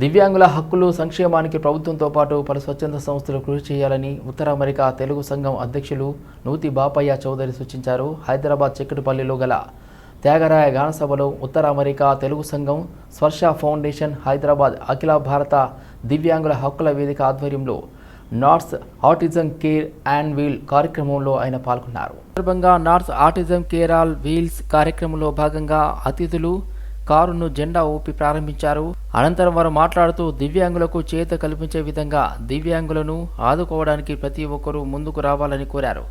దివ్యాంగుల హక్కులు సంక్షేమానికి ప్రభుత్వంతో పాటు పలు స్వచ్ఛంద సంస్థలు కృషి చేయాలని ఉత్తర అమెరికా తెలుగు సంఘం అధ్యక్షులు నూతి బాపయ్య చౌదరి సూచించారు. హైదరాబాద్ చెక్కుడుపల్లిలో గల త్యాగరాయ గానసభలో ఉత్తర అమెరికా తెలుగు సంఘం స్వర్ష ఫౌండేషన్ హైదరాబాద్ అఖిల భారత దివ్యాంగుల హక్కుల వేదిక ఆధ్వర్యంలో Norse autism care and wheel కార్యక్రమంలో ఆయన పాల్గొన్నారు. సందర్భంగా Norse autism care all wheels కార్యక్రమంలో భాగంగా అతిథులు కారును జెండా ఊపి ప్రారంభించారు. అనంతరం వారు మాట్లాడుతూ దివ్యాంగులకు చేత కల్పించే విధంగా దివ్యాంగులను ఆదుకోవడానికి ప్రతి ఒక్కరూ ముందుకు రావాలని కోరారు.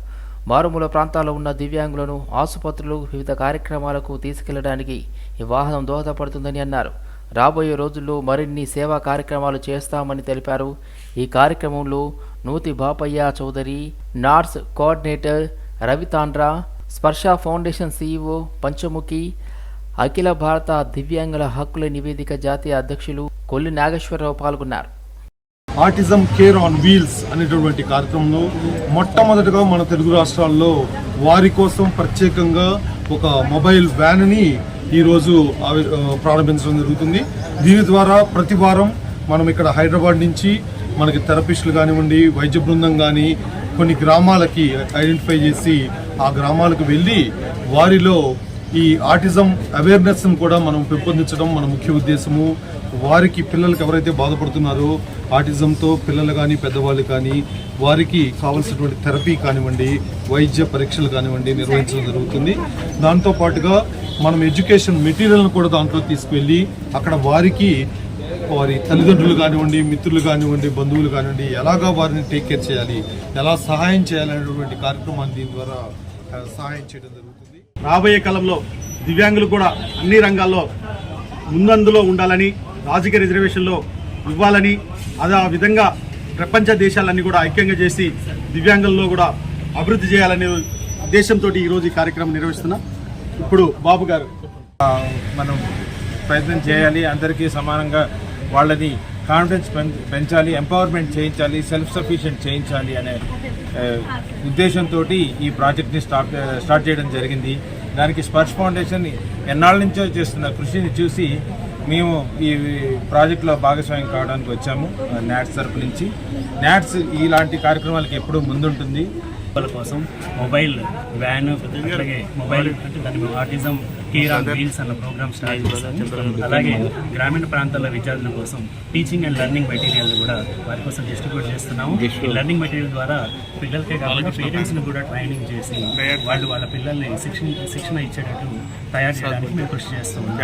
మారుమూల ప్రాంతాల్లో ఉన్న దివ్యాంగులను ఆసుపత్రులు వివిధ కార్యక్రమాలకు తీసుకెళ్ళడానికి ఈ వాహనం దోహదపడుతుందని అన్నారు. రాబోయే రోజుల్లో మరిన్ని సేవా కార్యక్రమాలు చేస్తామని తెలిపారు. ఈ కార్యక్రమంలో Nuthi Bapaiah Chowdary nurse coordinator Ravitandra Sparsh foundation CEO Panchamukhi అఖిల భారత దివ్యాంగుల హక్కుల నివేదిక జాతీయ అధ్యక్షులు కొల్లి నాగేశ్వరరావు పాల్గొన్నారు. ఆటిజం కేర్ ఆన్ వీల్స్ అనేటటువంటి కార్యక్రమంలో మొట్టమొదటిగా మన తెలుగు రాష్ట్రాల్లో వారి కోసం ప్రత్యేకంగా ఒక మొబైల్ వ్యాన్ని ఈరోజు ప్రారంభించడం జరుగుతుంది. దీని ద్వారా ప్రతి వారం మనం ఇక్కడ హైదరాబాద్ నుంచి మనకి థెరపిస్టులు కానివ్వండి వైద్య బృందం కానీ కొన్ని గ్రామాలకి ఐడెంటిఫై చేసి ఆ గ్రామాలకు వెళ్ళి వారిలో ఈ ఆటిజం అవేర్నెస్ని కూడా మనం పెంపొందించడం మన ముఖ్య ఉద్దేశము. వారికి పిల్లలకు ఎవరైతే బాధపడుతున్నారో ఆటిజంతో పిల్లలు కానీ పెద్దవాళ్ళు కానీ వారికి కావలసినటువంటి థెరపీ కానివ్వండి వైద్య పరీక్షలు కానివ్వండి నిర్వహించడం జరుగుతుంది. దాంతో పాటుగా మనం ఎడ్యుకేషన్ మెటీరియల్ను కూడా దాంట్లో తీసుకువెళ్ళి అక్కడ వారికి వారి తల్లిదండ్రులు కానివ్వండి మిత్రులు కానివ్వండి బంధువులు కానివ్వండి ఎలాగా వారిని టేక్ కేర్ చేయాలి ఎలా సహాయం చేయాలనేటువంటి కార్యక్రమాన్ని దీని ద్వారా సహాయం చేయడం జరుగుతుంది. రాబోయే కాలంలో దివ్యాంగులు కూడా అన్ని రంగాల్లో ముందందులో ఉండాలని రాజకీయ రిజర్వేషన్లో ఇవ్వాలని అదే ఆ విధంగా ప్రపంచ దేశాలన్నీ కూడా ఐక్యంగా చేసి దివ్యాంగుల్లో కూడా అభివృద్ధి చేయాలనే ఉద్దేశంతో ఈరోజు ఈ కార్యక్రమం నిర్వహిస్తున్నా. ఇప్పుడు బాబు గారు. మనం ప్రయత్నం చేయాలి. అందరికీ సమానంగా వాళ్ళని కాన్ఫిడెన్స్ పెం- పెంచాలి ఎంపవర్మెంట్ చేయించాలి సెల్ఫ్ సఫిషియెంట్ చేయించాలి అనే ఉద్దేశంతో ఈ ప్రాజెక్ట్ని స్టార్ట్ స్టార్ట్ చేయడం జరిగింది. దానికి స్పర్శ్ ఫౌండేషన్ ఎన్నాళ్ళ నుంచో చేస్తున్న కృషిని చూసి మేము ఈ ప్రాజెక్టులో భాగస్వామ్యం కావడానికి వచ్చాము నాట్స్ తరపు నుంచి. నాట్స్ ఇలాంటి కార్యక్రమాలకు ఎప్పుడూ ముందుంటుంది. పిల్లల కోసం మొబైల్ వ్యాన్ అలాగే మొబైల్ అంటే దాని ఆటిజం కేర్ ఆన్ వీల్స్ అన్న ప్రోగ్రామ్ స్టార్ట్ చేశాము అలాగే గ్రామీణ ప్రాంతాల విద్యార్థుల కోసం టీచింగ్ అండ్ లెర్నింగ్ మెటీరియల్ కూడా వారి కోసం డిస్ట్రిబ్యూట్ చేస్తున్నాము. ఈ లెర్నింగ్ మెటీరియల్ ద్వారా పిల్లలకే కాబట్టి పేరెంట్స్ని కూడా ట్రైనింగ్ చేసి వాళ్ళు వాళ్ళ పిల్లల్ని శిక్షణ శిక్షణ ఇచ్చేటట్టు తయారు చేయడానికి మేము కృషి చేస్తున్నాం